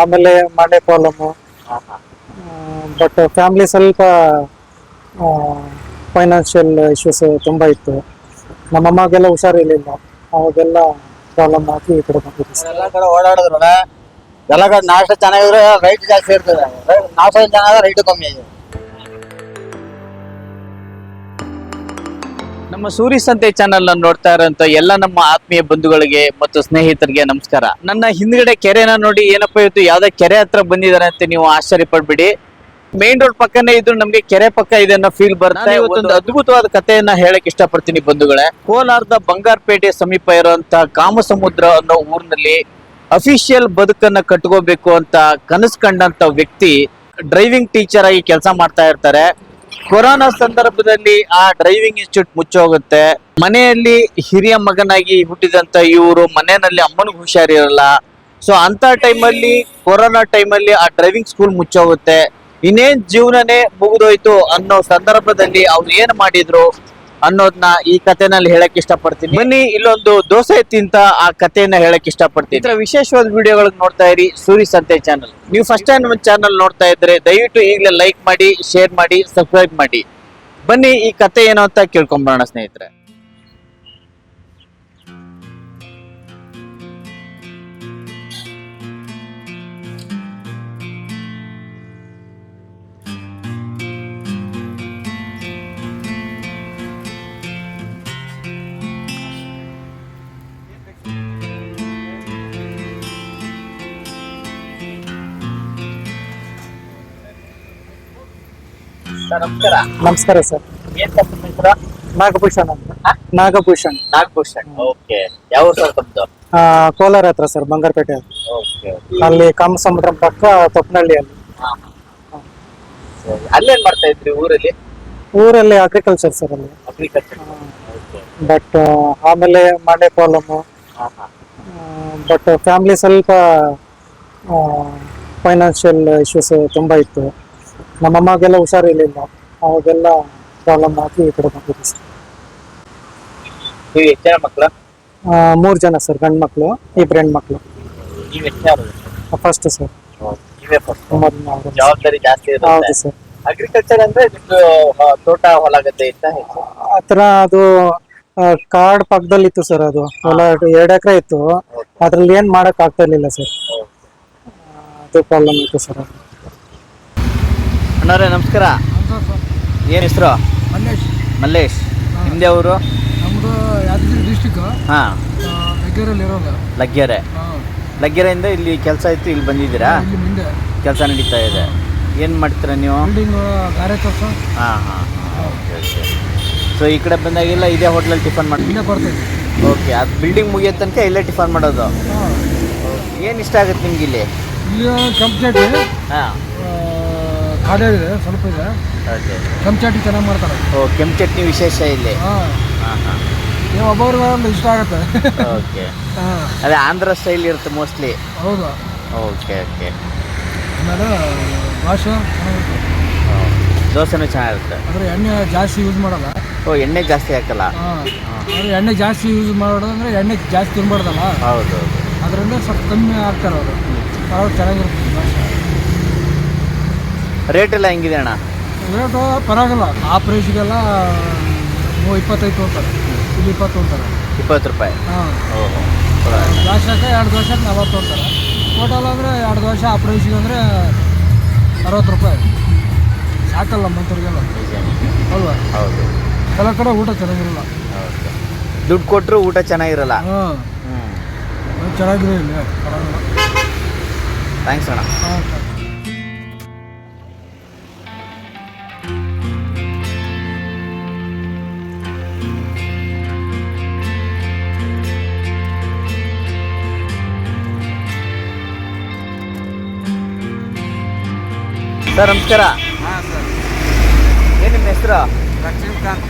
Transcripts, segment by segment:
ಆಮೇಲೆ ಮಂಡೆ problem but family ಸ್ವಲ್ಪ ಫೈನಾನ್ಷಿಯಲ್ ಇಶ್ಯೂಸ್ ತುಂಬ ಇತ್ತು. ನಮ್ಮಮ್ಮಗೆಲ್ಲ ಹುಷಾರಿರ್ಲಿಲ್ಲ. ಅವಾಗೆಲ್ಲ ಪ್ರಾಬ್ಲಮ್ ಹಾಕಿ ಈ ಕಡೆ ಬಂದಿದ್ದೆ ಸರ್ ಎಲ್ಲ ಕಡೆ ಓಡಾಡಿದ್ರಲ್ಲ ಎಲ್ಲ ಕಡೆ ನಾಷ್ಟ ಚೆನ್ನಾಗಿದ್ರೆ ರೈಟ್ ಜಾಸ್ತಿ ಇರ್ತದೆ. ನಾಷ್ಟ ಚೆನ್ನಾಗಿದ್ರೆ ರೈಟ್ ಕಮ್ಮಿ ಇದೆ ನಮ್ಮ ಸೂರಿ ಸಂತೆ ಚಾನೆಲ್ ಅನ್ನು ನೋಡ್ತಾ ಇರೋಂತ ಎಲ್ಲ ನಮ್ಮ ಆತ್ಮೀಯ ಬಂಧುಗಳಿಗೆ ಮತ್ತು ಸ್ನೇಹಿತರಿಗೆ ನಮಸ್ಕಾರ. ನನ್ನ ಹಿಂದ್ಗಡೆ ಕೆರೆನ ನೋಡಿ ಏನಪ್ಪ ಇವತ್ತು ಯಾವ್ದೋ ಕೆರೆ ಹತ್ರ ಬಂದಿದ್ದಾರೆ ಅಂತ ನೀವು ಆಶ್ಚರ್ಯ ಪಡ್ಬಿಡಿ ಮೇನ್ ರೋಡ್ ಪಕ್ಕನೇ ಇದ್ರು ನಮ್ಗೆ ಕೆರೆ ಪಕ್ಕ ಇದೆ ಅನ್ನೋ ಫೀಲ್ ಬರುತ್ತೆ ಒಂದು ಅದ್ಭುತವಾದ ಕಥೆಯನ್ನ ಹೇಳಕ್ ಇಷ್ಟಪಡ್ತೀನಿ ಬಂಧುಗಳೇ. ಕೋಲಾರದ ಬಂಗಾರಪೇಟೆ ಸಮೀಪ ಇರುವಂತ ಕಾಮಸಮುದ್ರ ಅನ್ನೋ ಊರಿನಲ್ಲಿ ಅಫಿಷಿಯಲ್ ಬದುಕನ್ನ ಕಟ್ಕೋಬೇಕು ಅಂತ ಕನಸು ಕಂಡಂತ ವ್ಯಕ್ತಿ ಡ್ರೈವಿಂಗ್ ಟೀಚರ್ ಆಗಿ ಕೆಲಸ ಮಾಡ್ತಾ ಇರ್ತಾರೆ. ಕೊರೋನಾ ಸಂದರ್ಭದಲ್ಲಿ ಆ ಡ್ರೈವಿಂಗ್ ಇನ್ಸ್ಟಿಟ್ಯೂಟ್ ಮುಚ್ಚೋಗುತ್ತೆ. ಮನೆಯಲ್ಲಿ ಹಿರಿಯ ಮಗನಾಗಿ ಹುಟ್ಟಿದಂತ ಇವರು ಮನೆಯಲ್ಲಿ ಅಮ್ಮನಿಗೆ ಹುಷಾರಿರಲ್ಲ. ಸೊ ಅಂತ ಟೈಮಲ್ಲಿ ಕೊರೋನಾ ಟೈಮಲ್ಲಿ ಆ ಡ್ರೈವಿಂಗ್ ಸ್ಕೂಲ್ ಮುಚ್ಚೋಗುತ್ತೆ. ಇನ್ನೇನ್ ಜೀವನನೇ ಮುಗಿದೋಯ್ತು ಅನ್ನೋ ಸಂದರ್ಭದಲ್ಲಿ ಅವ್ರು ಏನ್ ಮಾಡಿದ್ರು? ಅನ್ನೋದನ್ನ ಈ ಕಥೆನಲ್ಲಿ ಹೇಳಕ್ ಇಷ್ಟಪಡ್ತೀನಿ. ಬನ್ನಿ ಇಲ್ಲೊಂದು ದೋಸೆ ತಿಂತ ಆ ಕಥೆಯನ್ನ ಹೇಳಕ್ ಇಷ್ಟಪಡ್ತೀನಿ. ಇತರ ವಿಶೇಷವಾದ ವಿಡಿಯೋಗಳನ್ನ ನೋಡ್ತಾ ಇರಿ ಸೂರಿ ಸಂತೆ ಚಾನಲ್ ನೀವು ಫಸ್ಟ್ ಟೈಮ್ ನಮ್ಮ ಚಾನಲ್ ನೋಡ್ತಾ ಇದ್ರೆ ದಯವಿಟ್ಟು ಈಗಲೇ ಲೈಕ್ ಮಾಡಿ ಶೇರ್ ಮಾಡಿ ಸಬ್ಸ್ಕ್ರೈಬ್ ಮಾಡಿ. ಬನ್ನಿ ಈ ಕತೆ ಏನು ಅಂತ ಕೇಳ್ಕೊಂಬರೋಣ ಸ್ನೇಹಿತರೆ. ನಮಸ್ಕಾರ. ನಮಸ್ಕಾರ ಸರ್. ಏನ್ ಹೆಸರ? ನಾಗಭೂಷಣ್ ಅಂತ. ನಾಗಭೂಷಣ್. ನಾಗಭೂಷಣ್. ಓಕೆ. ಯಾವ ಸರ್ ತಮ್ಮದು ಕೋಲಾರ ಹತ್ರ ಸರ್ ಬಂಗಾರಪೇಟೆ. ಹತ್ರ. ಓಕೆ. ಅಲ್ಲಿ ಕಾಮಸಮುದ್ರ ಪಕ್ಕ ತೊಪ್ಪನಹಳ್ಳಿಯಲ್ಲಿ ಅಲ್ಲೇನ್ ಮಾಡ್ತಾ ಇದ್ರಿ ಊರಲ್ಲಿ? ಊರಲ್ಲಿ ಅಗ್ರಿಕಲ್ಚರ್ ಸರ್ ಅಲ್ಲಿ. ಅಗ್ರಿಕಲ್ಚರ್ ಬಟ್ ಆಮೇಲೆ ಮಾಡೆ ಪ್ರಾಬ್ಲಮ್ಮು ಬಟ್ ಫ್ಯಾಮಿಲಿ ಸ್ವಲ್ಪ ಫೈನಾನ್ಷಿಯಲ್ ಇಶ್ಯೂಸ್ ತುಂಬಾ ಇತ್ತು. ನಮ್ಮಮ್ಮಗೆಲ್ಲ ಹುಷಾರಿರ್ಲಿಲ್ಲ. ಅವಾಗೆಲ್ಲ ಪ್ರಾಬ್ಲಮ್ ಆಗಿ ಈ ಕಡೆ ಬಂದಿದ್ದೆ ಸರ್. ನೀವು ಎಷ್ಟು ಜನ ಮಕ್ಕಳು ಮೂರ್ ಜನ ಸರ್ ಗಂಡು ಮಕ್ಕಳು ಇಬ್ರು ಹೆಣ್ಮಕ್ಳು ನೀವು ಎಷ್ಟು ಜನ ಫಸ್ಟ್ ಸರ್. ನೀವೇ ಜವಾಬ್ದಾರಿ ಜಾಸ್ತಿ ಹೌದು ಸರ್. ಅಗ್ರಿಕಲ್ಚರ್ ಅಂದ್ರೆ ನಿಮ್ದು ಆ, ತೋಟ ಹೊಲ ಗದ್ದೆ ಇತ್ತ ಹೆಚ್ಚು? ಆ ಥರ ಅದು ಆ, ಕಾಡ್ ಪಕ್ಕದಲ್ಲಿ ಇತ್ತು ಸರ್ ಅದು. ಹೊಲ ಎರಡು ಎಕರೆ ಇತ್ತು. ಅದ್ರಲ್ಲಿ ಏನ್ ಮಾಡಕ್ ಆಗ್ತಾ ಇರ್ಲಿಲ್ಲ ಸರ್. ಅದು ಪ್ರಾಬ್ಲಮ್ ಇತ್ತು ಸರ್. ಅದು ಅಣ್ಣವ್ರೆ ನಮಸ್ಕಾರ. ಏನು ಹೆಸರು? ಮಲ್ಲೇಶ್. ಮಲ್ಲೇಶ್. ನಿಮ್ದೇ ಅವರು ನಮ್ಮದು ಯಾದಗಿರಿ ಡಿಸ್ಟಿಕ್ ಹಾಂ. ಲಗ್ಗೆರೆಯಲ್ಲಿ ಇರೋದು ಲಗ್ಗೆರೆ. ಲಗ್ಗೆರೆಯಿಂದ ಇಲ್ಲಿ ಕೆಲಸ ಇತ್ತು ಇಲ್ಲಿ ಬಂದಿದ್ದೀರಾ? ಇಲ್ಲಿ ಮುಂದೆ. ಕೆಲಸ ನಡೀತಾ ಇದೆ. ಏನು ಮಾಡ್ತೀರಾ ನೀವು? ಬಿಲ್ಡಿಂಗ್ ಗಾರೆ ಕೆಲಸ. ಹಾಂ ಹಾ. ಓಕೆ ಓಕೆ ಸೊ ಈ ಕಡೆ ಬಂದಾಗೆಲ್ಲ ಇದೇ ಹೋಟ್ಲಲ್ಲಿ ಟಿಫನ್ ಮಾಡಿ ಇಲ್ಲೇ ಓಕೆ ಅದು ಬಿಲ್ಡಿಂಗ್ ಮುಗಿಯೋ ತನಕ ಇಲ್ಲೇ ಟಿಫನ್ ಮಾಡೋದು. ಏನು ಇಷ್ಟ ಆಗುತ್ತೆ ನಿಮ್ಗೆ ಇಲ್ಲಿ? ಇಲ್ಲಿ ಕಂಪ್ಚಾಟಿ ಹಾಂ. ಖಾಲಿ ಇದೆ ಸ್ವಲ್ಪ ಇದೆ. ಓಕೆ ಕಂಪ್ಚಾಟಿ ಚೆನ್ನಾಗಿ ಮಾಡ್ತಾರೆ. ಓ ಕೆಂಪು ಚಟ್ನಿ ವಿಶೇಷ ಇಲ್ಲಿ? ಹಾಂ. ಹಾಂ ಹಾಂ. ನೀವು ಒಬ್ಬೊಬ್ರಿಗೆ ಇಷ್ಟ ಆಗುತ್ತೆ. ಓಕೆ. ಹಾಂ. ಅದೇ ಆಂಧ್ರ ಸ್ಟೈಲ್ ಇರುತ್ತೆ ಮೋಸ್ಟ್ಲಿ ಹೌದು. Okay okay. ಆಮೇಲೆ ಭಾಷೆ ಚೆನ್ನಾಗಿರುತ್ತೆ. ದೋಸೆನೂ ಚೆನ್ನಾಗಿರುತ್ತೆ. ಆದರೆ ಎಣ್ಣೆ ಜಾಸ್ತಿ ಯೂಸ್ ಮಾಡಲ್ಲ. ಓ ಎಣ್ಣೆ ಜಾಸ್ತಿ ಹಾಕಲ್ಲ? ಹಾಂ. ಆದರೆ ಎಣ್ಣೆ ಜಾಸ್ತಿ ಯೂಸ್ ಮಾಡೋದಂದ್ರೆ ಎಣ್ಣೆ ಜಾಸ್ತಿ ತಿನ್ಬಾರ್ದಲ್ಲ. ಹೌದು ಅದರಿಂದ ಸ್ವಲ್ಪ ಕಮ್ಮಿ ಆಗ್ತಾರೆ ಅವರು. ಪರವಾಗಿ ಚೆನ್ನಾಗಿರುತ್ತೆ ಭಾಷೆ ರೇಟ್ ಎಲ್ಲ ಹೆಂಗಿದೆ ಅಣ್ಣ? ರೇಟು ಪರವಾಗಿಲ್ಲ. ಆ ಪ್ರೈಸ್ಗೆಲ್ಲ ಮೂ ಇಪ್ಪತ್ತೈದು ತೊಗೊತಾರೆ. ಇಲ್ಲಿ ಇಪ್ಪತ್ತು ಅಂತಾರೆ ಇಪ್ಪತ್ತು ರೂಪಾಯಿ. ಹಾಂ. ಓಹೋ ದೋಸೆಗೆ ಎರಡು ದೋಸೆಗೆ ನಲ್ವತ್ತು ತೊಗೊತಾರೆ. ಟೋಟಲ್ ಅಂದರೆ ಎರಡು ದೋಸೆ ಆ ಪ್ರೈಸ್ಗೆ ಅಂದರೆ ಅರವತ್ತು ರೂಪಾಯಿ. ಸಾಕಲ್ಲ ಮಂತವ್ರಿಗೆಲ್ಲ ಅಲ್ವಾ? ಹೌದು. ಎಲ್ಲ ಕಡೆ ಊಟ ಚೆನ್ನಾಗಿರಲ್ಲ. ಹೌದು. ದುಡ್ಡು ಕೊಟ್ಟರು ಊಟ ಚೆನ್ನಾಗಿರಲ್ಲ. ಹಾಂ. ಹ್ಞೂ ಚೆನ್ನಾಗಿರೋ ಇಲ್ಲಿ. ಪರವಾಗಿಲ್ಲ. ಥ್ಯಾಂಕ್ಸ್ ಅಣ್ಣ. ಹಾಂ ಸರ್ ನಮಸ್ಕಾರ. ಹಾಂ ಸರ್. ಏನು ನಿಮ್ಮ ಹೆಸರು? ಲಕ್ಷ್ಮೀಕಾಂತ್.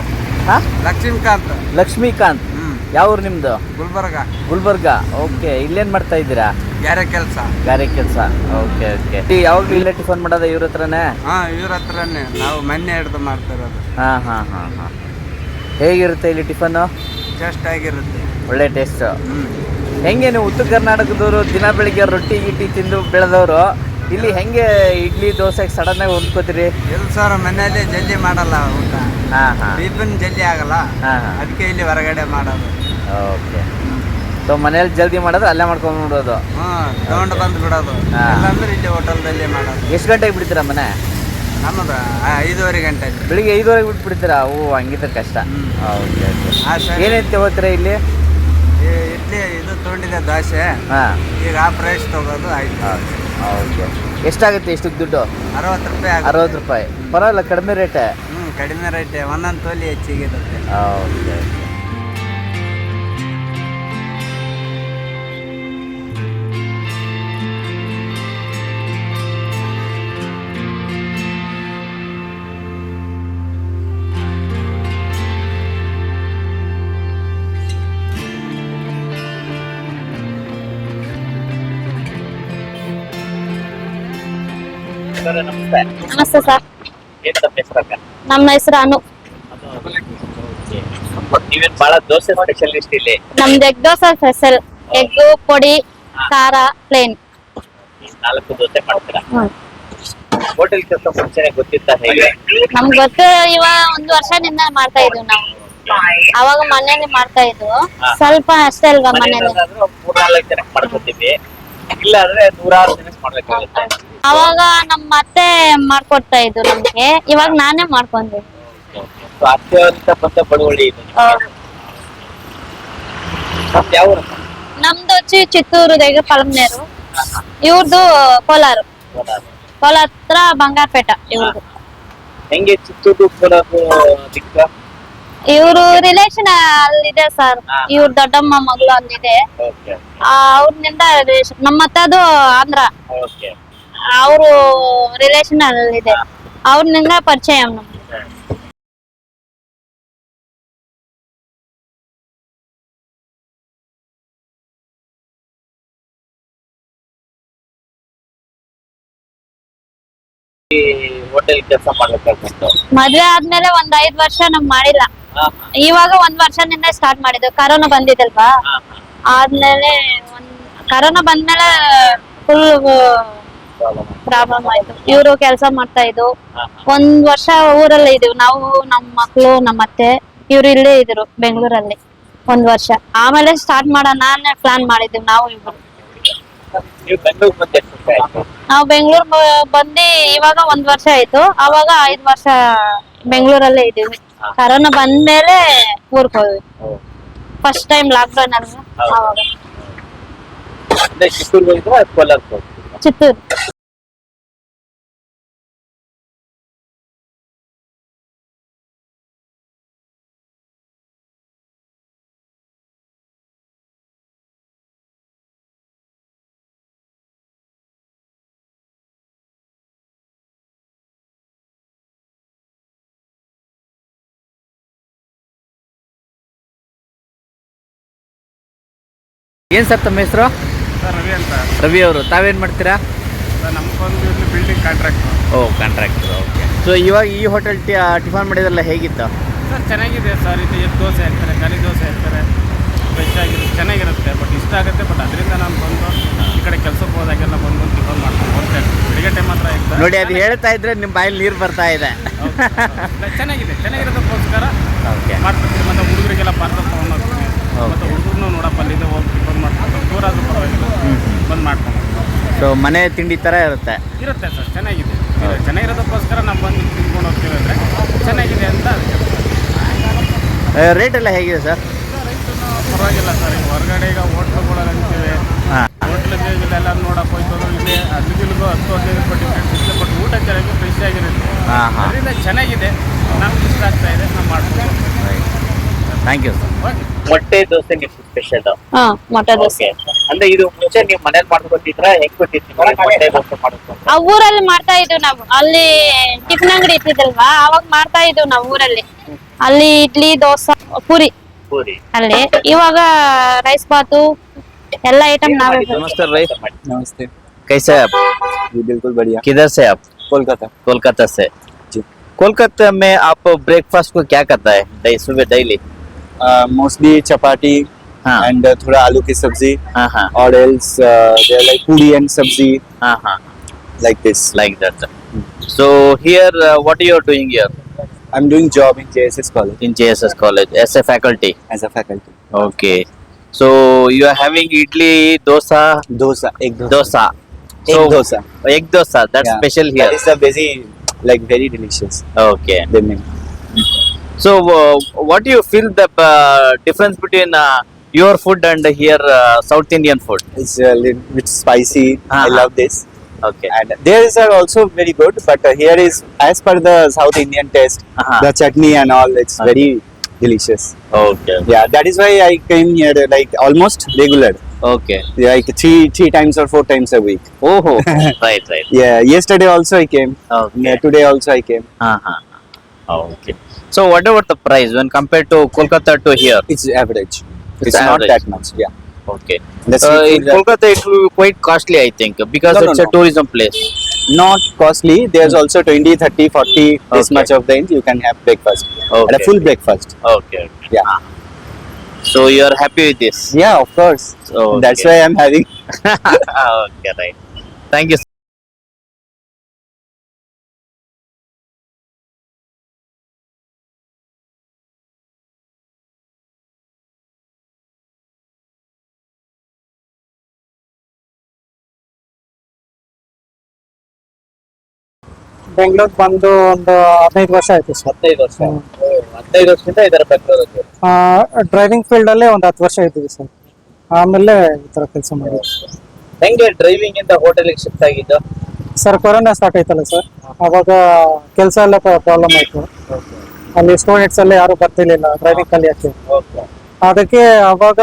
ಹಾಂ? ಲಕ್ಷ್ಮೀಕಾಂತ್. ಲಕ್ಷ್ಮೀಕಾಂತ್. ಹ್ಞೂ ಊರು ನಿಮ್ಮದು ಗುಲ್ಬರ್ಗ. ಗುಲ್ಬರ್ಗ. ಓಕೆ ಇಲ್ಲೇನು ಮಾಡ್ತಾ ಇದ್ದೀರಾ? ಗ್ಯಾರೆ ಕೆಲಸ. ಗಾರೆ ಕೆಲಸ. Okay okay. ಯಾವಾಗ ಇಲ್ಲೇ ಟಿಫನ್ ಮಾಡೋದ ಇವ್ರ ಹತ್ರನೇ? ಹಾಂ ಇವ್ರ ಹತ್ರನೇ. ನಾವು ಮೊನ್ನೆ ಹಿಡ್ದು ಮಾಡ್ತಿರೋದು ಹಾಂ ಹಾಂ ಹಾಂ ಹಾಂ. ಹೇಗಿರುತ್ತೆ ಇಲ್ಲಿ ಟಿಫನ್ನು ಟೇಸ್ಟ್ ಆಗಿರುತ್ತೆ. ಒಳ್ಳೆ ಟೇಸ್ಟ್. ಹ್ಞೂ ಹೆಂಗೆ ನೀವು ಉತ್ತರ ಕರ್ನಾಟಕದವರು ದಿನ ಬೆಳಿಗ್ಗೆ ರೊಟ್ಟಿ ಗಿಟ್ಟಿ ತಿಂದು ಬೆಳೆದವರು? ಇಲ್ಲಿ ಹೆಂಗೆ ಇಡ್ಲಿ ದೋಸೆ ಸಡನ್ ಆಗಿ ಹೊಂದ್ಕೋತೀರಿ? ಇಲ್ಲ ಸರ್ ಮನೆಯಲ್ಲಿ ಜಲ್ದಿ ಮಾಡಲ್ಲ ಊಟ. ಹಾಂ ಹಾ. ಟಿಫಿನ್ ಜಲ್ದಿ ಆಗಲ್ಲ. ಹಾ ಹಾ. ಅದಕ್ಕೆ ಇಲ್ಲಿ ಹೊರಗಡೆ ಮಾಡೋದು. ಓಕೆ. ಸೊ ಮನೇಲಿ ಜಲ್ದಿ ಮಾಡೋದು ಅಲ್ಲೇ ಮಾಡ್ಕೊಂಡ್ಬಿಡೋದು ಹ್ಞೂ ತಗೊಂಡು ಬಂದು ಬಿಡೋದು. ಹಾ. ಇಲ್ಲಾಂದ್ರೆ ಇಲ್ಲಿ ಹೋಟೆಲ್ದಲ್ಲಿ ಮಾಡೋದು. ಎಷ್ಟು ಗಂಟೆಗೆ ಬಿಡ್ತೀರಾ ಮನೆ? ನಮ್ಮದು ಆ, ಐದೂವರೆ ಗಂಟೆ ಬೆಳಿಗ್ಗೆ ಐದುವರೆಗೆ ಬಿಟ್ಬಿಡ್ತೀರಾ ಓ ಹಂಗಿದ್ರೆ ಕಷ್ಟ. ಹ್ಮ್. Okay okay. ಆ ಸರ್. ಏನೇನು ತಗೋತೀರಾ ಇಲ್ಲಿ? ಇಡ್ಲಿ ಇದು ತೊಗೊಂಡಿದ್ದೆ ದೋಸೆ. ಹಾಂ. ಈಗ ಆ ಪ್ರೈಸ್ ತಗೋದು ಆಯ್ತು. ಓಕೆ ಎಷ್ಟಾಗುತ್ತೆ ಇಷ್ಟು ದುಡ್ಡು? ಅರವತ್ತು ರೂಪಾಯಿ ಆಗುತ್ತೆ. ಅರವತ್ತು ರೂಪಾಯಿ. ಪರವಾಗಿಲ್ಲ ಕಡಿಮೆ ರೇಟೇ. ಹ್ಞೂ ಕಡಿಮೆ ರೇಟ್. ಒಂದೊಂದು ತೋಲಿ ಹೆಚ್ಚಿಗೆ ಇರುತ್ತೆ. ಓಕೆ ನಮಸ್ತೆ ನಮಸ್ತೆ ಸರ್. ಏನ್ ತಮ್ಮ ಹೆಸರಕ್ಕ ನಮ್ಮ ಹೆಸರು ಅನು. ನೀವೇನ್ ಬಹಳ ದೋಸೆ ಸ್ಪೆಷಲಿಸ್ಟ್ ಇಲ್ಲಿ? ನಮ್ದು egg dosa special egg podi ಖಾರ ಪ್ಲೇನ್ ನಾಲ್ಕು ದೋಸೆ ಮಾಡ್ತೀರಾ? ಹೋಟೆಲ್ ಕೆಲಸ ಮುಂಚೆನೆ ಗೊತ್ತಿತ್ತ ಹೇಗೆ? ನಮ್ಗೆ ಗೊತ್ತು ಇವಾಗ ಒಂದು ವರ್ಷದಿಂದ ಮಾಡ್ತಾ ಇದ್ವಿ ನಾವು. ಅವಾಗ ಮನೇಲಿ ಮಾಡ್ತಾ ಇದ್ವು. ಸ್ವಲ್ಪ ಅಷ್ಟೇ ಅಲ್ವಾ ಮನೇಲಿ ಮನೆಯಲ್ಲಾದ್ರೂ ಮೂರ್ನಾಲ್ಕು ಜನಕ್ಕೆ ಮಾಡ್ಕೊತೀವಿ. ಇಲ್ಲ ಅಂದ್ರೆ ನೂರಾರು ಜನಕ್ಕೆ ಮಾಡ್ಬೇಕಾಗುತ್ತೆ ಅವಾಗ ನಮ್ಮ ಅತ್ತೆ ಮಾಡ್ಕೊಡ್ತಾ ಇದ್ರು ನಮ್ಗೆ ಇವಾಗ ನಾನೇ ಮಾಡ್ಕೊಂತೀನಿ ಸೊ ಅತ್ಯಂತ ಬಂದ ಬಳುವಳಿ ಇದು ಮತ್ತೆ ಯಾವ ಊರು? ನಮ್ದು వచ్చి ಚಿತ್ತೂರು దగ్గర ಪಳಮ್ನೇರು ಇವ್ರದ್ದು ಕೋಲಾರ ಕೋಲಾರ. ಕೋಲಾರ ಹತ್ರ ಬಂಗಾರಪೇಟ ಇವ್ರದ್ದು ಹೆಂಗೆ ಚಿತ್ತೂರು ಕೋಲಾರ ದಿಕ್ಕ ಇವ್ರು ರಿಲೇಷನ್ ಅಲ್ಲಿದೆ ಸರ್ ಇವ್ರ ದೊಡ್ಡಮ್ಮ ಮಗಳು ಅಲ್ಲಿದೆ ಓಕೆ ಅವ್ರನಿಂದ ನಮ್ಮ ಅತ್ತದು ಆಂಧ್ರ ಓಕೆ ಅವರು ರಿಲೇಷನ್ ಅಲ್ಲಿದೆ. ಅವ್ರನ್ನ ಪರಿಚಯ ನಮ್ಗೆ ಹೋಟೆಲ್ ಕೆಲಸ ಮಾಡ್ಬೇಕಾಗ್ಬಿಟ್ಟು ಮದ್ವೆ ಆದ್ಮೇಲೆ ಒಂದ್ ಐದ್ ವರ್ಷ ನಮ್ ಮಾಡಿಲ್ಲ. ಇವಾಗ ಒಂದ್ ವರ್ಷದಿಂದ ಸ್ಟಾರ್ಟ್ ಮಾಡಿದ್ವಿ ಕರೋನಾ ಬಂದಿದಲ್ವಾ ಆದ್ಮೇಲೆ ಒಂದ್ ಕರೋನಾ ಬಂದ್ಮೇಲೆ ಫುಲ್. ಪ್ರಾಬ್ಲಮ್ ಆಯ್ತು. ಇವರು ಕೆಲಸ ಮಾಡ್ತಾ ಇದ್ರು. ಹಾ, ಒಂದ್ ವರ್ಷ ಊರಲ್ಲೇ ಇದೀವಿ. ನಾವು ನಮ್ ಮಕ್ಳು ನಮ್ಮ ಅತ್ತೆ ಇವ್ರು ಇಲ್ಲೇ ಇದ್ರು ಬೆಂಗಳೂರಲ್ಲಿ ಒಂದ್ ವರ್ಷ. ಆಮೇಲೆ ಸ್ಟಾರ್ಟ್ ಮಾಡೋಣ ಪ್ಲಾನ್ ಮಾಡಿದ್ವಿ ನಾವು ಇಬ್ರು. ನೀವು ಬೆಂಗಳೂರು ಬಂದು ಇವಾಗ ಒಂದ್ ವರ್ಷ ಆಯ್ತು. ಅವಾಗ ಐದ್ ವರ್ಷ ಬೆಂಗಳೂರಲ್ಲೇ ಇದೀವಿ. ಕರೋನಾ ಬಂದ್ಮೇಲೆ ಊರ್ಗ್ ಹೋದ್ವಿ. ಫಸ್ಟ್ ಟೈಮ್ ಲಾಕ್ ಡೌನ್ ಅಲ್ವಾ ಅವಾಗ. ಅಂದ್ರೆ ಚಿತ್ತೂರು. ಏನ್ ಸರ್ ತಮ್ಮ ಹೆಸರು? ಸರ್ ರವಿ ಅಂತ. ರವಿ ಅವರು. ತಾವೇನ್ ಮಾಡ್ತೀರಾ? ಸರ್ ನಮ್ಗೊಂದು ಇಲ್ಲಿ ಬಿಲ್ಡಿಂಗ್ ಕಾಂಟ್ರಾಕ್ಟ್ ಓ ಕಾಂಟ್ರಾಕ್ಟ್ ಓಕೆ ಸೊ ಇವಾಗ ಈ ಹೋಟೆಲ್ ಟಿಫನ್ ಮಾಡಿದ್ರಲ್ಲ ಹೇಗಿತ್ತು? ಸರ್ ಚೆನ್ನಾಗಿದೆ ಸರ್. ಇದು ಎಗ್ ದೋಸೆ ಹಾಕ್ತಾರೆ ಕರಿ ದೋಸೆ ಹಾಕ್ತಾರೆ ಫ್ರೆಶ್ ಆಗಿರುತ್ತೆ ಚೆನ್ನಾಗಿರುತ್ತೆ ಬಟ್ ಇಷ್ಟ ಆಗುತ್ತೆ ಬಟ್ ಅದರಿಂದ ನಾನು ಬಂದು ಈ ಕಡೆ ಕೆಲಸಕ್ಕೆ ಹೋದಾಗೆಲ್ಲ ಬಂದು ಟಿಫನ್ ಮಾಡ್ಕೊಂಡು ಹೋಗ್ತೇನೆ ಬೆಳಿಗ್ಗೆ ಟೈಮ್ ಮಾತ್ರ ಇರ್ತದೆ ನೋಡಿ ಅದು ಹೇಳ್ತಾ ಇದ್ರೆ ನಿಮ್ಮ ಬಾಯಲ್ಲಿ ನೀರು ಬರ್ತಾ ಇದೆ. ಚೆನ್ನಾಗಿದೆ. ಚೆನ್ನಾಗಿರೋದಕ್ಕೋಸ್ಕರ ಓಕೆ ಮತ್ತೆ ಮತ್ತು ಹುಡುಗರಿಗೆಲ್ಲ ಪಾರ್ಸಲ್ ತೊಗೊಂಡು ಮತ್ತು ಹುಡುಗರು ನೋಡಪ್ಪ ಅಲ್ಲಿಂದ ಹೋಗಿ ಟಿಫನ್ ಮಾಡ್ಕೊಂಡು ದೂರ ಆದ್ರೂ ಪರವಾಗಿಲ್ಲ. ಬಂದು ಮಾಡ್ಕೊಂಡು. ಸೊ ಮನೆ ತಿಂಡಿ ಥರ ಇರುತ್ತೆ? ಇರುತ್ತೆ ಸರ್ ಚೆನ್ನಾಗಿದೆ. ಚೆನ್ನಾಗಿರೋದಕ್ಕೋಸ್ಕರ ನಾವು ಬಂದು ತಿನ್ಕೊಂಡು ಹೋಗ್ತೀವಿ ಅಂದರೆ ಚೆನ್ನಾಗಿದೆ ಅಂತ ರೇಟ್ ಎಲ್ಲ ಹೇಗಿದೆ ಸರ್? ಪರವಾಗಿಲ್ಲ ಸರ್. ಈಗ ಹೊರಗಡೆ ಈಗ ಹೋಟ್ಲುಗಳಲ್ಲಿ ಅಂತೀವಿ. ಹೋಟ್ಲಿಗೆ ಇಲ್ಲೆಲ್ಲ ನೋಡಕ್ಕೆ ಹೋಯ್ತು ಇಲ್ಲಿ ಅಲ್ಲಿಗಿಲ್ಗೂ ಹತ್ತು ಹದಿನೈದು ರೂಪಾಯಿ ಡಿಫ್ರೆನ್ಸ್ ಇರುತ್ತೆ ಬಟ್ ಊಟ ಚೆನ್ನಾಗಿ ಫ್ರೆಶ್ ಆಗಿರುತ್ತೆ. ಅದರಿಂದ ಚೆನ್ನಾಗಿದೆ. ನಮ್ಗೆ ಇಷ್ಟ ಆಗ್ತಾ ಇದೆ ನಾವು ಮಾಡ್ತೀವಿ ಥ್ಯಾಂಕ್ ಯು ಸರ್ ಓಕೆ ಮೊಟ್ಟೆ ದೋಸೆ ನಿಮ್ಮ ಸ್ಪೆಷಲ್ ಹಾ ಮೊಟ್ಟೆ ದೋಸೆ ಅಂದ್ರೆ ಇದು ಮುಂಚೆ ನೀವು ಮನೇಲಿ ಮಾಡ್ಕೊತಿದ್ರ ಹೆಂಗ್ ಗೊತ್ತಿತ್ತು ನಿಮ್ಗೆ ಮೊಟ್ಟೆ ದೋಸೆ ಮಾಡೋದು ಆ ಊರಲ್ಲಿ ಮಾಡ್ತಾ ಇದ್ವು ನಾವು ಅಲ್ಲಿ ಟಿಫಿನ್ ಅಂಗಡಿ ಇರ್ತಿದಲ್ವಾ ಅವಾಗ ಮಾಡ್ತಾ ಇದ್ವು ನಾವು ಊರಲ್ಲಿ ಅಲ್ಲಿ ಇಡ್ಲಿ ದೋಸೆ ಪೂರಿ ಪೂರಿ ಅಲ್ಲಿ ಇವಾಗ ರೈಸ್ ಬಾತು ಎಲ್ಲ ಐಟಮ್ ನಾವೇ नमस्ते भाई नमस्ते कैसे हैं आप जी बिल्कुल बढ़िया किधर से आप कोलकाता कोलकाता से जी कोलकाता में आप ब्रेकफास्ट को क्या करता है डे सुबह डेली मोस्टली चपाती हाँ. and uh, थोड़ा आलू की सब्जी हाँ हाँ or else uh, they're like puri and sabzi हाँ हाँ like this. like that so here uh, what you are doing here I'm doing job in JSS college in JSS college as a faculty as a faculty. okay so you are having idli dosa Dosa, egg dosa. dosa Egg So- dosa. egg dosa that's Yeah. special here That is a very like very delicious. okay They make. so uh, what do you feel the uh, difference between uh, your food and here uh, south indian food It's a little bit spicy. I Uh-huh. love this. okay And theirs are also very good, but uh, here is as per the South Indian taste, Uh-huh. the chutney and all. It's Uh-huh. very delicious. okay Yeah, that is why I came here like almost regular, okay like three three times or four times a week. oh right right Yeah, yesterday also I came. okay Yeah, today also I came. uh-huh. Oh, okay so what about the price when compared to kolkata to here It's average. It's It's, not average. that much. Yeah. okay The uh, in kolkata it will be quite costly i think because No, no, it's a no. tourism place not costly. There's hmm. also 20, 30, 40. This Okay. much of the range you can have breakfast. And okay a full breakfast. okay, okay. Yeah. Ah. so you are happy with this Yeah, of course. okay. That's why I'm having. Ah, okay right thank you Bengaluru ಬಂದು ಒಂದು ಹದಿನೈದು ವರ್ಷ ಆಯ್ತು sir. ಹದಿನೈದು ವರ್ಷ. ಹದಿನೈದು ವರ್ಷದಿಂದ ಇದರ ಬೆಂಗಳೂರಲ್ಲಿ ಡ್ರೈವಿಂಗ್ ಫೀಲ್ಡ್ ಅಲ್ಲೇ ಒಂದು ಹತ್ತು ವರ್ಷ ಇದ್ದೀವಿ ಸರ್. ಆಮೇಲೆ ಈ ತರ ಕೆಲಸ ಮಾಡಿದ್ವಿ. ಹೆಂಗೆ ಡ್ರೈವಿಂಗ್ ಇಂದ ಹೋಟೆಲ್ಗೆ ಶಿಫ್ಟ್ ಆಗಿದ್ದು? ಸರ್ ಕೊರೋನಾ ಸ್ಟಾರ್ಟ್ ಆಯ್ತಲ್ಲ ಸರ್. ಅವಾಗ ಕೆಲಸ ಎಲ್ಲ ಪ್ರಾಬ್ಲಮ್ ಆಯ್ತು. ಅಲ್ಲಿ ಸ್ಟೂಡೆಂಟ್ಸ್ ಎಲ್ಲ ಯಾರು ಬರ್ತಿರ್ಲಿಲ್ಲ ಡ್ರೈವಿಂಗ್ ಕಲಿಯಕ್ಕೆ ಅದಕ್ಕೆ ಅವಾಗ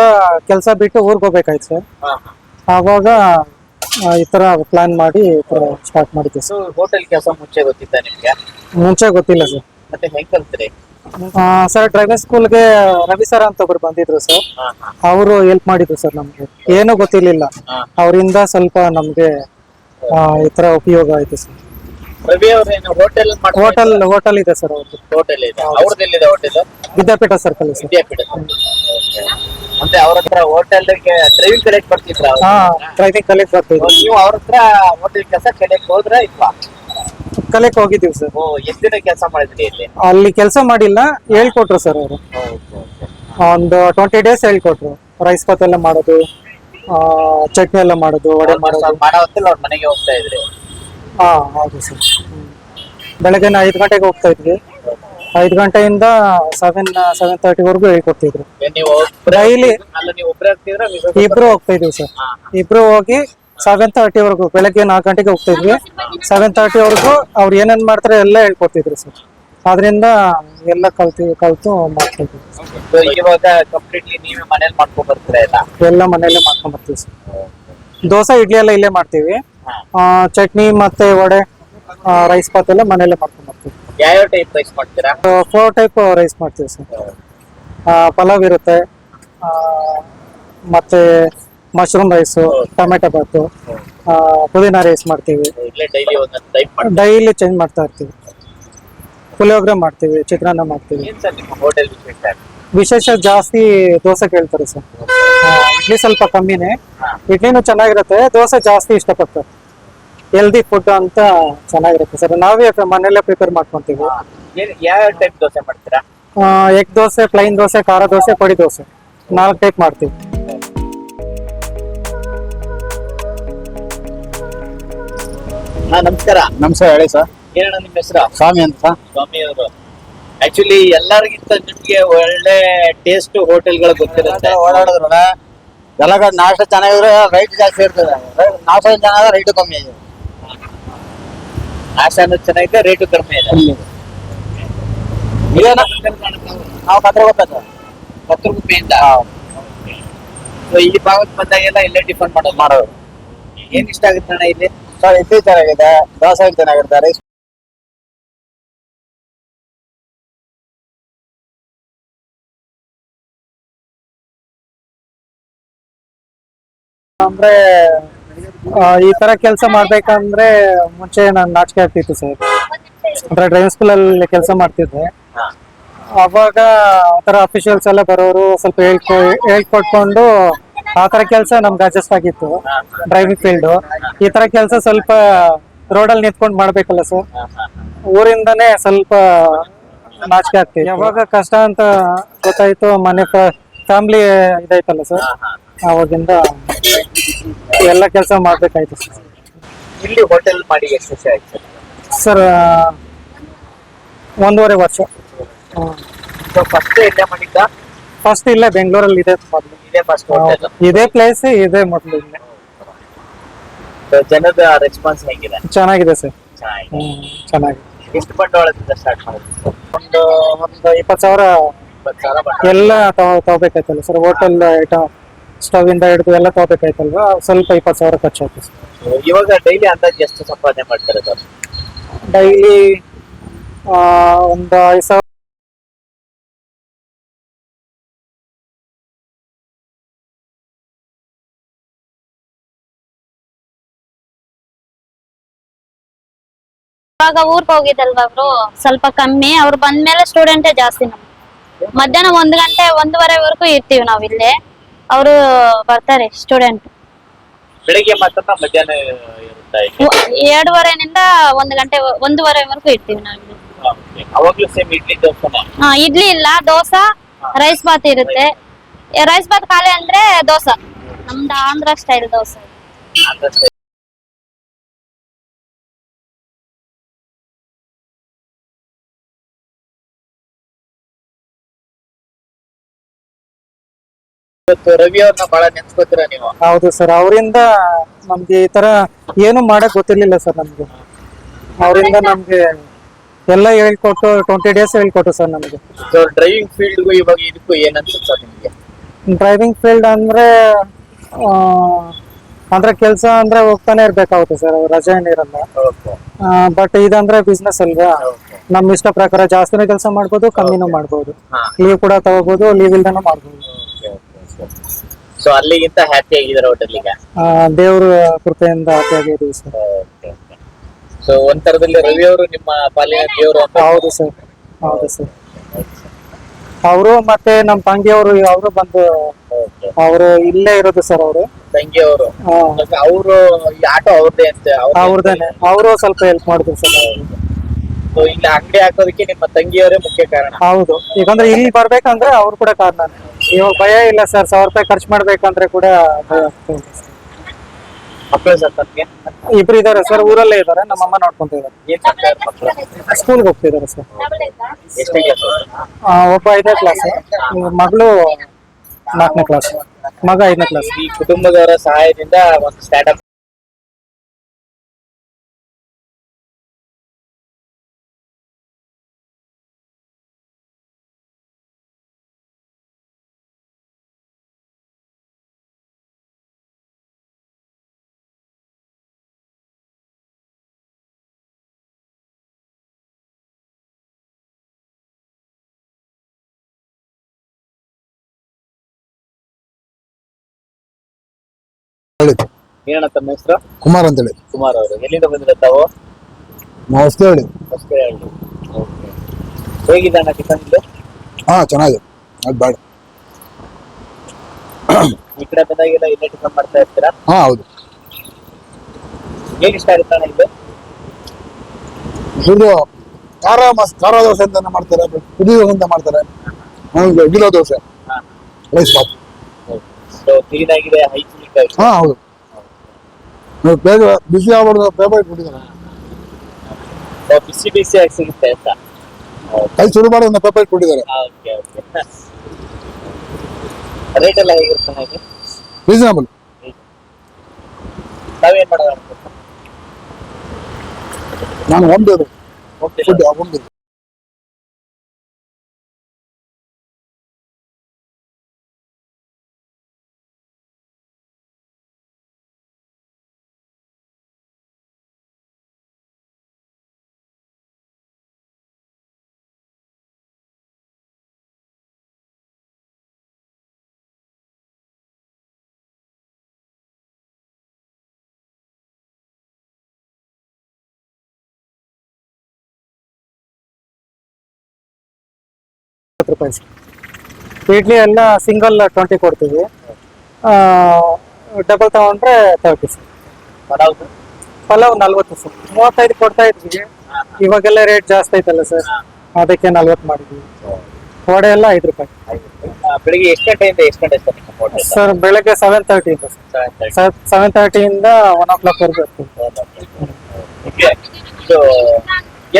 ಕೆಲಸ ಬಿಟ್ಟು ಊರಿಗೆ ಹೋಗ್ಬೇಕಾಯ್ತು ಸರ್. ಆವಾಗ ಆ, ಈ ತರ ಪ್ಲಾನ್ ಮಾಡಿ ಸ್ಟಾರ್ಟ್ ಮಾಡಿದ್ದೆ ಸರ್ ಹೋಟೆಲ್ ಕೆಲಸ ಮುಂಚೆ ಗೊತ್ತಿತ್ತ ನಿಮಗೆ? ಮುಂಚೆ ಗೊತ್ತಿಲ್ಲ ಸರ್ ಮತ್ತೆ ಹೆಂಗ್ ಕಲ್ತ್ರಿ? ಸರ್ ಡ್ರೈವಿಂಗ್ ಸ್ಕೂಲ್ಗೆ ರವಿ ಸರ್ ಅಂತ ಒಬ್ರು ಬಂದಿದ್ರು ಸರ್ ಅವರು ಹೆಲ್ಪ್ ಮಾಡಿದ್ರು ಸರ್ ನಮ್ಗೆ. ಏನೂ ಗೊತ್ತಿರ್ಲಿಲ್ಲ. ಅವರಿಂದ ಸ್ವಲ್ಪ ನಮ್ಗೆ ಈ ತರ ಉಪಯೋಗ ಆಯ್ತು ಸರ್ ರವಿ ಅವ್ರೇನು ಹೋಟೆಲ್ ಹೋಟೆಲ್ ಹೋಟೆಲ್ ಇದೆ ಸರ್ ಅವ್ರದ್ದು ಹೋಟೆಲ್ ಇದೆ. ಅವ್ರದ್ದೆಲ್ಲಿದೆ hotel Vidyapeeta circle sir Vidyapeeta. ಅಂದ್ರೆ ಅವ್ರ ಹತ್ರ ಹೋಟೆಲ್ ಡ್ರೈವಿಂಗ್ ಕಲೆಕ್ಟ್ ಬರ್ತಿದ್ರ ಹಾ ಡ್ರೈವಿಂಗ್ ಕಲೆಕ್ಟ್ ಬರ್ತಿದ್ರು ನೀವು ಅವ್ರ ಹತ್ರ ಹೋಟೆಲ್ ಕೆಲಸ ಕಲೆಕ್ಟ್ ಹೋದ್ರ ಇಲ್ವಾ? ಕಲೆಕ್ ಹೋಗಿದ್ದೀವಿ ಸರ್ ಓ ಎಷ್ಟ್ ದಿನ ಕೆಲಸ ಮಾಡಿದ್ರಿ ಇಲ್ಲಿ? ಅಲ್ಲಿ ಕೆಲಸ ಮಾಡಿಲ್ಲ ಹೇಳ್ಕೊಟ್ರು ಸರ್ ಅವರು. ಒಂದು ಟ್ವೆಂಟಿ ಡೇಸ್ ಹೇಳ್ಕೊಟ್ರು. ರೈಸ್ ಬಾತ್ ಎಲ್ಲ ಮಾಡೋದು ಚಟ್ನಿ ಎಲ್ಲ ಮಾಡೋದು ವಡೆ ಮಾಡೋದು. ಮಾಡೋ ಹೊತ್ತಲ್ಲಿ ಅವ್ರ ಮನೆಗೆ ಹೋಗ್ತಾ ಇದ್ರಿ. ಹಾ ಹೌದು ಸರ್ ಬೆಳಗ್ಗೆ ಐದು ಗಂಟೆಗೆ ಹೋಗ್ತಾ ಇದ್ವಿ. ಐದು ಗಂಟೆಯಿಂದ ಸೆವೆನ್ ಸೆವೆನ್ ತರ್ಟಿವರೆಗೂ ಹೇಳ್ಕೊಡ್ತಿದ್ರು. ಡೈಲಿ ಇಬ್ರು ಹೋಗ್ತಾ ಇದ್ವಿ ಸರ್ ಇಬ್ರು ಹೋಗಿ ಸೆವೆನ್ ತರ್ಟಿವರೆಗೂ ಬೆಳಗ್ಗೆ ನಾಲ್ಕು ಗಂಟೆಗೆ ಹೋಗ್ತಾ ಇದ್ವಿ. ಸೆವೆನ್ ತರ್ಟಿವರೆಗೂ ಅವ್ರು ಏನೇನು ಮಾಡ್ತಾರೆ ಎಲ್ಲ ಹೇಳ್ಕೊಡ್ತಿದ್ರು ಸರ್ ಅದರಿಂದ ಎಲ್ಲ ಕಲ್ತು ಕಲ್ತು ಮಾಡ್ತಾ ಇದ್ವಿ. ಇವಾಗ ಕಂಪ್ಲೀಟ್ಲಿ ನೀವೇ ಮನೇಲಿ ಮಾಡ್ಕೊಂಡ್ ಬರ್ತೀರಾ ಇಲ್ಲ ಎಲ್ಲ ಮನೆಯಲ್ಲೇ ಮಾಡ್ಕೊಂಡ್ ಬರ್ತೀವಿ ಸರ್ ದೋಸೆ ಇಡ್ಲಿ ಎಲ್ಲ ಇಲ್ಲೇ ಮಾಡ್ತೀವಿ. ಚಟ್ನಿ ಮತ್ತೆ ವಡೆ ರೈಸ್ ಪಾತ್ ಎಲ್ಲ ಮನೆಯಲ್ಲೇ ಮಾಡ್ಕೊಂಡು ಬರ್ತೀವಿ. ಯಾವ್ಯಾವ ಟೈಪ್ ರೈಸ್ ಮಾಡ್ತೀರಾ? ಫೋರ್ ಟೈಪ್ ರೈಸ್ ಮಾಡ್ತೀವಿ ಸರ್. ಪಲಾವ್ ಇರುತ್ತೆ. ಮತ್ತೆ ಮಶ್ರೂಮ್ ರೈಸು ಟೊಮೆಟೊ ಬಾತು ಪುದೀನ ರೈಸ್ ಮಾಡ್ತೀವಿ. ಡೈಲಿ ಚೇಂಜ್ ಮಾಡ್ತಾ ಇರ್ತೀವಿ. ಪುಳಿಯೋಗರೆ ಮಾಡ್ತೀವಿ ಚಿತ್ರಾನ್ನ ಮಾಡ್ತೀವಿ. ವಿಶೇಷ? ಜಾಸ್ತಿ ದೋಸೆ ಕೇಳ್ತಾರೆ ಸರ್. ಇಡ್ಲಿ ಸ್ವಲ್ಪ ಕಮ್ಮಿನೇ. ಇಡ್ಲಿನೂ ಚೆನ್ನಾಗಿರುತ್ತೆ ದೋಸೆ ಜಾಸ್ತಿ ಇಷ್ಟಪಡ್ತಾರೆ. ಹೆಲ್ದಿ ಫುಡ್ ಅಂತ ಚೆನ್ನಾಗಿರುತ್ತೆ ಸರ್. ನಾವೇ ಮನೆಯಲ್ಲೇ ಪ್ರಿಪೇರ್ ಮಾಡ್ಕೊಂತೀವಿ. ಏನ್ ಯಾವ ಟೈಪ್ ದೋಸೆ ಮಾಡ್ತೀರಾ? ಎಗ್ ದೋಸೆ ಪ್ಲೈನ್ ದೋಸೆ ಖಾರ ದೋಸೆ ಪಡಿ ದೋಸೆ. ನಾಲ್ಕು ಟೈಪ್ ಮಾಡ್ತೀವಿ. ಹಾ ನಮಸ್ಕಾರ. ನಮಸ್ಕಾರ ಹೇಳಿ ಸರ್ ಏನಣ್ಣ ನಿಮ್ಮ ಹೆಸರು? ಸ್ವಾಮಿ ಅಂತ ಸ್ವಾಮಿ ಅವರು. ಆಕ್ಚುಲಿ ಎಲ್ಲರಿಗಿಂತ ನಿಮ್ಗೆ ಒಳ್ಳೆ ಟೇಸ್ಟ್ ಹೋಟೆಲ್ಗಳು ಗೊತ್ತಿರುತ್ತೆ. ಓಡಾಡಿದ್ರಲ್ಲ? ಎಲ್ಲ ಕಡೆ ನಾಷ್ಟ ಚೆನ್ನಾಗಿದ್ರೆ ರೈಟ್ ಜಾಸ್ತಿ ಇರ್ತದೆ. ನಾಷ್ಟ ಚೆನ್ನಾಗಿದೆ ರೈಟ್ ಕಮ್ಮಿ ಇದೆ ಅನ್ನೋದು ಚೆನ್ನಾಗಿದೆ ರೇಟು ಕಡಿಮೆ ಇದೆ. ಇದೇನ ನಾವು ಕತ್ರ ಗೊತ್ತದ ಪತ್ರಗುಪ್ಪೆಯಿಂದ So, ಈ ಭಾಗಕ್ಕೆ ಬಂದಾಗೆಲ್ಲ ಇಲ್ಲೇ ಟಿಫನ್ ಮಾಡೋದು. ಮಾಡೋದು. ಏನ್ ಇಷ್ಟ ಆಗುತ್ತೆ ಅಣ್ಣ ಇಲ್ಲಿ? ಸರ್ ಇಡ್ಲಿ ಚೆನ್ನಾಗಿದೆ ದೋಸೆ ಚೆನ್ನಾಗಿರುತ್ತೆ ಅಂದ್ರೆ ಈ ತರ ಕೆಲಸ ಮಾಡ್ಬೇಕಂದ್ರೆ ಮುಂಚೆ ನಾನು ನಾಚಿಕೆ ಆಗ್ತಿತ್ತು ಸರ್. ಅಂದ್ರೆ ಡ್ರೈವಿಂಗ್ ಸ್ಕೂಲ್ ಅಲ್ಲಿ ಕೆಲಸ ಮಾಡ್ತಿದ್ದೆ. ಅವಾಗ ಆತರ ಅಫಿಷಿಯಲ್ಸ್ ಎಲ್ಲ ಬರೋರು ಸ್ವಲ್ಪ ಹೇಳ್ಕೊ, ಹೇಳ್ಕೊಟ್ಕೊಂಡು ಆ ತರ ಕೆಲಸ ನಮ್ಗೆ ಅಡ್ಜಸ್ಟ್ ಆಗಿತ್ತು ಡ್ರೈವಿಂಗ್ ಫೀಲ್ಡ್ ಈ ತರ ಕೆಲಸ ಸ್ವಲ್ಪ ರೋಡಲ್ಲಿ ನಿಂತ್ಕೊಂಡು ಮಾಡ್ಬೇಕಲ್ಲ ಸರ್. ಊರಿಂದನೇ ಸ್ವಲ್ಪ ನಾಚಿಕೆ ಆಗ್ತಿದೆ ಯಾವಾಗ ಕಷ್ಟ ಅಂತ ಗೊತ್ತಾಯ್ತು, ಮನೆ ಫ್ಯಾಮಿಲಿ ಇದಾಯ್ತಲ್ಲ ಸರ್? ಅವಾಗಿಂದ ಎಲ್ಲ ಕೆಲಸ ಮಾಡ್ಬೇಕಾಯ್ತು ಸರ್. ಇಲ್ಲಿ ಹೋಟೆಲ್ ಮಾಡಿ ಎಷ್ಟು ವರ್ಷ ಆಯ್ತು? ಸರ್ ಒಂದೂವರೆ ವರ್ಷ. ಫಸ್ಟ್ ಇಲ್ಲೇ ಮಾಡಿದ್ದ? ಫಸ್ಟ್ ಇಲ್ಲ ಬೆಂಗಳೂರಲ್ಲಿ ಇದೆ ಮೊದಲು. ಇದೇ ಫಸ್ಟ್ ಹೋಟೆಲ್ ಇದೇ ಪ್ಲೇಸ್ ಇದೆ ಮೊದಲು ಇಲ್ಲೇ. ಜನದ ರೆಸ್ಪಾನ್ಸ್ ಹೇಗಿದೆ? ಚೆನ್ನಾಗಿದೆ ಸರ್. ಚೆನ್ನಾಗಿದೆ. ಚೆನ್ನಾಗಿದೆ. ಎಷ್ಟು ಬಂಡವಾಳದಿಂದ ಸ್ಟಾರ್ಟ್ ಮಾಡಿದ್ರು ಒಂದು ಒಂದು ಇಪ್ಪತ್ತು ಸಾವಿರ ಎಲ್ಲ ತಗೋ ತಗೋಬೇಕಾಯ್ತಲ್ಲ ಸರ್. ಹೋಟೆಲ್ ಐಟಮ್ ಸ್ಟವ್ ಇಂದ ಹಿಡಿದು ಎಲ್ಲ ತಗೋಬೇಕಾಯ್ತಲ್ವಾ ಸ್ವಲ್ಪ ಇಪ್ಪತ್ತು ಸಾವಿರ ಖರ್ಚಾಯ್ತು. ಇವಾಗ ಡೈಲಿ ಅಂದಾಜು ಎಷ್ಟು ಸಂಪಾದನೆ ಮಾಡ್ತಾರೆ ಸರ್? ಡೈಲಿ ಒಂದು ಐದು ಸಾವಿರ ಇವಾಗ ಊರ್ಗ್ ಹೋಗಿದ್ದಲ್ವಾ ಅವ್ರು? ಸ್ವಲ್ಪ ಕಮ್ಮಿ. ಅವ್ರು ಬಂದ್ಮೇಲೆ ಸ್ಟೂಡೆಂಟೇ ಜಾಸ್ತಿ ನಮ್ಗೆ. ಮಧ್ಯಾಹ್ನ ಒಂದ್ ಗಂಟೆ ಒಂದೂವರೆವರೆಗೂ ಇರ್ತೀವಿ ನಾವ್ ಇಲ್ಲೇ ಅವರು ಬರ್ತಾರೆ ಸ್ಟೂಡೆಂಟ್ ಬೆಳಿಗ್ಗೆ ಮಾತ್ರ ಮಧ್ಯಾಹ್ನ ಇರುತ್ತಾ ಎರಡೂವರೆನಿಂದ ಒಂದ್ ಗಂಟೆ ಒಂದೂವರೆವರೆಗೂ ಇರ್ತೀವಿ ನಾವು. ಅವಾಗ್ಲೂ ಸೇಮ್ ಇಡ್ಲಿ ಹಾ ಇಡ್ಲಿ ಇಲ್ಲ ದೋಸಾ ರೈಸ್ ಬಾತ್ ಇರುತ್ತೆ. ರೈಸ್ ಬಾತ್ ಖಾಲಿ ಅಂದ್ರೆ ದೋಸಾ. ನಮ್ದು ಆಂಧ್ರ ಸ್ಟೈಲ್ ದೋಸೆ. ಇವತ್ತು ರವಿ ಅವ್ರನ್ನ ಬಹಳ ನೆನ್ಸ್ಕೊತೀರಾ ನೀವು? ಹೌದು ಸರ್ ಅವರಿಂದ ನಮ್ಗೆ ಈ ತರ ಏನು ಮಾಡಕ್ ಗೊತ್ತಿರ್ಲಿಲ್ಲ ಸರ್ ನಮ್ಗೆ. ಅವರಿಂದ ನಮ್ಗೆ ಎಲ್ಲ ಹೇಳ್ಕೊಟ್ಟು ಟ್ವೆಂಟಿ ಡೇಸ್ ಹೇಳ್ಕೊಟ್ಟು ಸರ್ ನಮ್ಗೆ. ಸೊ ಡ್ರೈವಿಂಗ್ ಫೀಲ್ಡ್ ಇವಾಗ ಇದಕ್ಕೂ ಏನ್ ಅನ್ಸುತ್ತೆ ಸರ್ ನಿಮ್ಗೆ? ಡ್ರೈವಿಂಗ್ ಫೀಲ್ಡ್ ಅಂದ್ರೆ ಆ, ಅಂದ್ರೆ ಕೆಲಸ ಅಂದ್ರೆ ಹೋಗ್ತಾನೆ ಇರ್ಬೇಕಾಗುತ್ತೆ ಸರ್ ರಜೆ ಏನಿರಲ್ಲ. ಓಕೆ ಬಟ್ ಇದಂದ್ರೆ ಬಿಸ್ನೆಸ್ ಅಲ್ವಾ? ನಮ್ ಇಷ್ಟ ಪ್ರಕಾರ ಜಾಸ್ತಿನೂ ಕೆಲಸ ಮಾಡ್ಬೋದು ಕಮ್ಮಿನೂ ಮಾಡ್ಬೋದು. ಹಾ. ಲೀವ್ ಕೂಡ ತಗೋಬಹುದು ಲೀವ್ ಇಲ್ದಾನು ಮಾಡ್ಬೋದು. ಸೊ ಅಲ್ಲಿಗಿಂತ ಹ್ಯಾಪಿ ಆಗಿದ್ದಾರೆ ಹೋಟೆಲ್ ಆ, ದೇವ್ರ ಕೃಪೆಯಿಂದ ಹಾಕಿದ್ದೀವಿ ಸರ್ ಸೊ ಒಂದ್ ತರದಲ್ಲಿ ರವಿ ಅವರು ನಿಮ್ಮ ಪಾಲಿನ ದೇವರು ಅಂತ? ಹೌದು ಸರ್ ಹೌದು ಸರ್ ಅವರು ಮತ್ತೆ ನಮ್ಮ ತಂಗಿಯವರು ಅವರು ಬಂದು ಅವರು ಇಲ್ಲೇ ಇರೋದು ಸರ್ ಅವರು. ತಂಗಿ ಅವರು. ಅವರು ಈ ಆಟೋ ಅವ್ರದೇ ಅಂತ? ಅವ್ರದೇನೆ. ಅವರು ಸ್ವಲ್ಪ ಹೆಲ್ಪ್ ಮಾಡಿದ್ರು ಸರ್ ಸೊ ಇಲ್ಲಿ ಅಂಗಡಿ ಹಾಕೋದಕ್ಕೆ ನಿಮ್ಮ ತಂಗಿಯವರೇ ಮುಖ್ಯ ಕಾರಣ. ಹೌದು. ಈಗಂದ್ರೆ ಇಲ್ಲಿ ಬರ್ಬೇಕಂದ್ರೆ ಅವ್ರು ಕೂಡ ಕಾರಣ. ಇವಾಗ ಭಯ ಇಲ್ಲ ಸರ್ ಸಾವಿರ ರೂಪಾಯಿ ಖರ್ಚು ಮಾಡ್ಬೇಕಂದ್ರೆ ಕೂಡ ಭಯ. ಆಗ್ತದೆ ಮಕ್ಕಳು ಸರ್ ತಮ್ಗೆ ಇಬ್ರು ಇದಾರೆ ಸರ್ ಊರಲ್ಲೇ ಇದಾರೆ ನಮ್ಮ ಅಮ್ಮ ನೋಡ್ಕೊಂತ ಇದಾರೆ. ಏನ್ ಮಾಡ್ತಾರೆ? ಮಕ್ಕಳು ಸ್ಕೂಲ್ಗೆ ಹೋಗ್ತಿದಾರೆ ಸರ್. ಎಷ್ಟೇ ಆ, ಒಬ್ಬ ಐದನೇ ಕ್ಲಾಸ್ ಮಗಳು ನಾಲ್ಕನೇ ಕ್ಲಾಸ್ ಮಗ ಐದನೇ ಕ್ಲಾಸ್ ಈ ಕುಟುಂಬದವರ ಸಹಾಯದಿಂದ ಒಂದು ಸ್ಟಾರ್ಟ್ಅಪ್ ಏನಣ್ಣ ತಮ್ಮ ಹೆಸರು? ಕುಮಾರ್ ಅಂತೇಳಿ ಕುಮಾರ್ ಅವರು. ಎಲ್ಲಿಂದ ಬಂದಿರ ತಾವು? ನಾವು ಹೊಸ್ತು ಹೇಳಿ ಹೊಸಪೇಟೆ ಹಳ್ಳಿ ಹೇಗಿದೆ ಅಣ್ಣ ಇದು? ಹಾ ಚೆನ್ನಾಗಿದೆ. ಅದು ಬೇಡ. ಈ ಕಡೆ ಬಂದಾಗೆಲ್ಲ ಇಲ್ಲೇ ಟಿಫನ್ ಮಾಡ್ತಾ ಇರ್ತೀರಾ? ಹಾ ಹೌದು. ಏನ್ ಇಷ್ಟ ಆಗುತ್ತೆ ಅಣ್ಣ ಇದು? ಖಾರ ಮಸ್ ಖಾರ ದೋಸೆ ಅಂತ ಮಾಡ್ತಾರೆ. ಪುಡಿ ದೋಸೆ ಅಂತ ಮಾಡ್ತಾರೆ. ಆಮೇಲೆ ಗಿಲೋ dosa. Rice bath. So clean ಆಗಿದೆ ಆಗಿದೆ ಹಾ ಹೌದು. ನೀವು ಬೇಗ ಬಿಸಿ ಆಗ್ಬಾರ್ದು ಪೇಪರ್ ಕೊಟ್ಟಿದ್ದಾರೆ ಸೊ ಬಿಸಿ ಬಿಸಿ ಆಗಿ ಸಿಗುತ್ತೆ ಅಂತ. ಕೈ ಶುರು ಮಾಡುವಂಥ ಪೇಪರ್ ಕೊಟ್ಟಿದ್ದಾರೆ ಓಕೆ ಓಕೆ ರೇಟ್ ಎಲ್ಲ ಹೇಗಿರುತ್ತೆ ನನಗೆ ರೀಸನಬಲ್ ತಾವೇನ್ ಮಾಡೋದು? ನಾನು ಒಂದು ಓಕೆ ಫುಡ್ ಒಂದು ಇಪ್ಪತ್ತು ರೂಪಾಯಿ ಇಡ್ಲಿ ಎಲ್ಲ ಸಿಂಗಲ್ ಟ್ವೆಂಟಿ ಕೊಡ್ತೀವಿ. ಡಬಲ್ ತಗೊಂಡ್ರೆ ತರ್ಟಿ ಸರ್ ಪಲಾವ್ ಪಲಾವ್ ನಲ್ವತ್ತು ಸರ್ ಮೂವತ್ತೈದು ಕೊಡ್ತಾ ಇದ್ವಿ. ಇವಾಗೆಲ್ಲ ರೇಟ್ ಜಾಸ್ತಿ ಐತಲ್ಲ ಸರ್ ಅದಕ್ಕೆ ನಲ್ವತ್ತು ಮಾಡಿದ್ವಿ. ವಡೆ ಎಲ್ಲ ಐದು ರೂಪಾಯಿ. ಬೆಳಿಗ್ಗೆ ಎಷ್ಟು ಗಂಟೆಯಿಂದ ಎಷ್ಟು ಗಂಟೆ ಸರ್ ಸರ್ ಬೆಳಗ್ಗೆ ಸೆವೆನ್ ತರ್ಟಿ ಇಂದ ಸರ್ ಸೆವೆನ್ ತರ್ಟಿಯಿಂದ ಒನ್ ಓ ಕ್ಲಾಕ್ ವರೆಗೂ ಇರ್ತೀವಿ.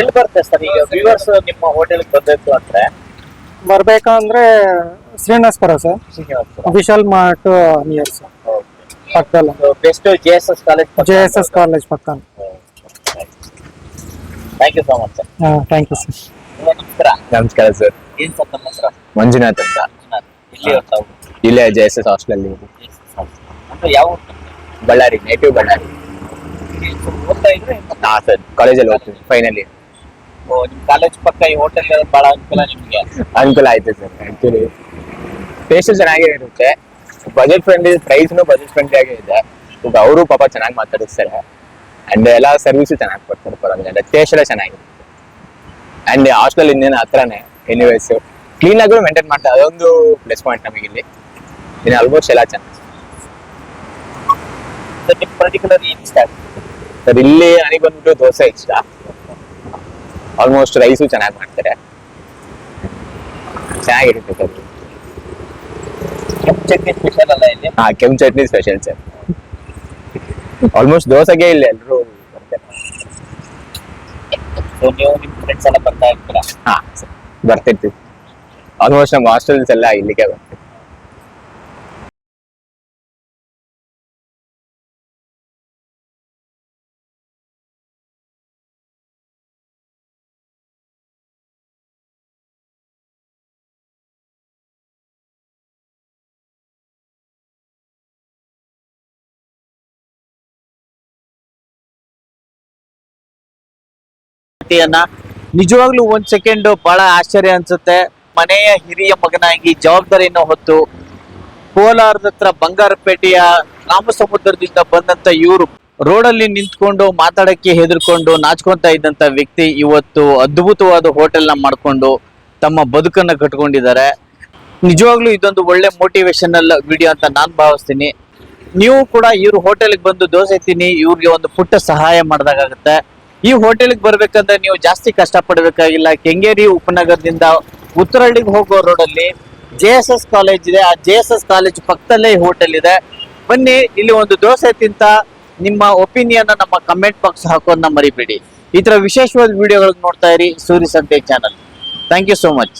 ಎಲ್ಲಿ ಬರುತ್ತೆ ಸರ್ ಈಗ ವ್ಯೂವರ್ಸ್ ನಿಮ್ಮ ಹೋಟೆಲ್ಗೆ ಬಂದಿತ್ತು ಅಂದ್ರೆ ಬರ್ಬೇಕಂದ್ರೆ Srinivaspura sir. Vishal mart near sir ಪಕ್ಕದಲ್ಲಿ. Best J S S college J S S college ಪಕ್ಕ. Thank you so much sir ಹಾಂ ಥ್ಯಾಂಕ್ ಯು ಸರ್ ನಮಸ್ಕಾರ. ನಮಸ್ಕಾರ ಸರ್ ಏನು ಸರ್ ನಮ್ಮ ಹೆಸರು? ಮಂಜುನಾಥ್ ಅಂತ. ಇಲ್ಲಿ ತಾವು? ಇಲ್ಲೇ ಜೆ ಎಸ್ ಎಸ್ ಹಾಸ್ಟೆಲ್ ಅಂದ್ರೆ ಯಾವ? ಬಳ್ಳಾರಿ ನೇಟಿವ್ ಬಳ್ಳಾರಿ. ಓದ್ತಾ ಇದ್ರೆ ಹಾ ಸರ್ ಕಾಲೇಜಲ್ಲಿ ಓದ್ತೀನಿ ಫೈನಲಿ ಕಾಲೇಜ್ ಪಕ್ಕ ಈ ಹೋಟೆಲ್ ಬಹಳ ಅನುಕೂಲ ನಿಮ್ಗೆ? ಅನುಕೂಲ ಆಯ್ತು ಸರ್ ಆಕ್ಚುಲಿ ಟೇಸ್ಟ್ ಚೆನ್ನಾಗೇ ಇರುತ್ತೆ. ಬಜೆಟ್ ಫ್ರೆಂಡ್ಲಿ ಪ್ರೈಸ್ನು ಬಜೆಟ್ ಫ್ರೆಂಡ್ಲಿ ಆಗೇ ಇದೆ. ಈಗ ಅವರು ಪಾಪ ಚೆನ್ನಾಗಿ ಮಾತಾಡಿಸ್ತಾರೆ. ಅಂಡ್ ಎಲ್ಲ ಸರ್ವಿಸು ಚೆನ್ನಾಗಿ ಕೊಡ್ತಾರೆ ಪರವಾಗಿಲ್ಲ ಟೇಸ್ಟ್ ಎಲ್ಲ ಚೆನ್ನಾಗಿರುತ್ತೆ ಅಂಡ್ ಹಾಸ್ಟೆಲ್ ಇನ್ನೇನು ಹತ್ರನೇ ಎನಿವೇಸ್ ಕ್ಲೀನ್ ಆಗೂ ಮೇಂಟೈನ್ ಮಾಡ್ತಾರೆ. ಅದೊಂದು ಪ್ಲಸ್ ಪಾಯಿಂಟ್ ನಮಗೆ ಇಲ್ಲಿ. ಇನ್ನು ಆಲ್ಮೋಸ್ಟ್ ಎಲ್ಲ ಚೆನ್ನಾಗಿ ಪರ್ಟಿಕ್ಯುಲರ್ ಏನ್ ಇಷ್ಟ? ಸರ್ ಇಲ್ಲಿ ನನಗೆ ಬಂದ್ಬಿಟ್ಟು ದೋಸೆ ಇಷ್ಟ. ಆಲ್ಮೋಸ್ಟ್ ರೈಸು ಚೆನ್ನಾಗಿ ಮಾಡ್ತಾರೆ. ಚೆನ್ನಾಗಿರುತ್ತೆ ಸರ್. ಕೆಂಪು ಚಟ್ನಿ ಸ್ಪೆಷಲ್ ಅಲ್ಲ ಇಲ್ಲಿ? ಹಾ ಕೆಂಪು ಚಟ್ನಿ ಸ್ಪೆಷಲ್ ಸರ್. ಆಲ್ಮೋಸ್ಟ್ ದೋಸೆಗೆ ಇಲ್ಲಿ ಎಲ್ಲರೂ ಬರ್ತಾರೆ. ಸೊ ನೀವು ನಿಮ್ ಫ್ರೆಂಡ್ಸ್ ಎಲ್ಲ ಬರ್ತಾ ಇರ್ತೀರಾ? ಹಾ ಸರ್ ಬರ್ತಿರ್ತೀವಿ. ಆಲ್ಮೋಸ್ಟ್ ನಮ್ಮ ಹಾಸ್ಟೆಲ್ಸ್ ಎಲ್ಲ ಇಲ್ಲಿಗೆ ಬರ್ತೀವಿ ಪಾರ್ಟಿಯನ್ನ ನಿಜವಾಗ್ಲೂ ಒಂದ್ ಸೆಕೆಂಡ್ ಬಹಳ ಆಶ್ಚರ್ಯ ಅನ್ಸುತ್ತೆ. ಮನೆಯ ಹಿರಿಯ ಮಗನಾಗಿ ಜವಾಬ್ದಾರಿಯನ್ನು ಹೊತ್ತು ಕೋಲಾರದ ಹತ್ರ ಬಂಗಾರಪೇಟೆಯ ರಾಮಸಮುದ್ರದಿಂದ ಬಂದಂತ ಇವರು ರೋಡಲ್ಲಿ ನಿಂತ್ಕೊಂಡು ಮಾತಾಡಕ್ಕೆ ಹೆದರ್ಕೊಂಡು ನಾಚ್ಕೊಂತ ಇದ್ದಂತ ವ್ಯಕ್ತಿ ಇವತ್ತು ಅದ್ಭುತವಾದ ಹೋಟೆಲ್ನ ಮಾಡ್ಕೊಂಡು ತಮ್ಮ ಬದುಕನ್ನ ಕಟ್ಕೊಂಡಿದ್ದಾರೆ. ನಿಜವಾಗ್ಲೂ ಇದೊಂದು ಒಳ್ಳೆ ಮೋಟಿವೇಶನಲ್ ವಿಡಿಯೋ ಅಂತ ನಾನ್ ಭಾವಿಸ್ತೀನಿ. ನೀವು ಕೂಡ ಇವ್ರ ಹೋಟೆಲ್ಗೆ ಬಂದು ದೋಸೆ ತಿನ್ನಿ, ಇವ್ರಿಗೆ ಒಂದು ಪುಟ್ಟ ಸಹಾಯ ಮಾಡಿದಾಗುತ್ತೆ ಈ ಹೋಟೆಲ್ಗೆ ಬರ್ಬೇಕಂದ್ರೆ ನೀವು ಜಾಸ್ತಿ ಕಷ್ಟ ಪಡಬೇಕಾಗಿಲ್ಲ ಕೆಂಗೇರಿ ಉಪನಗರದಿಂದ ಉತ್ತರಹಳ್ಳಿಗೆ ಹೋಗೋ ರೋಡಲ್ಲಿ ಜೆ ಎಸ್ ಎಸ್ ಕಾಲೇಜ್ ಇದೆ. ಆ ಜೆ ಎಸ್ ಎಸ್ ಕಾಲೇಜ್ ಪಕ್ಕದಲ್ಲೇ ಈ ಹೋಟೆಲ್ ಇದೆ. ಬನ್ನಿ, ಇಲ್ಲಿ ಒಂದು ದೋಸೆ ತಿಂತ ನಿಮ್ಮ ಒಪಿನಿಯನ್ ನಮ್ಮ ಕಮೆಂಟ್ ಬಾಕ್ಸ್ ಹಾಕೋದನ್ನ ಮರಿಬೇಡಿ. ಈ ತರ ವಿಶೇಷವಾದ ವಿಡಿಯೋಗಳನ್ನ ನೋಡ್ತಾ ಇರಿ Suri Santhe channel. Thank you so much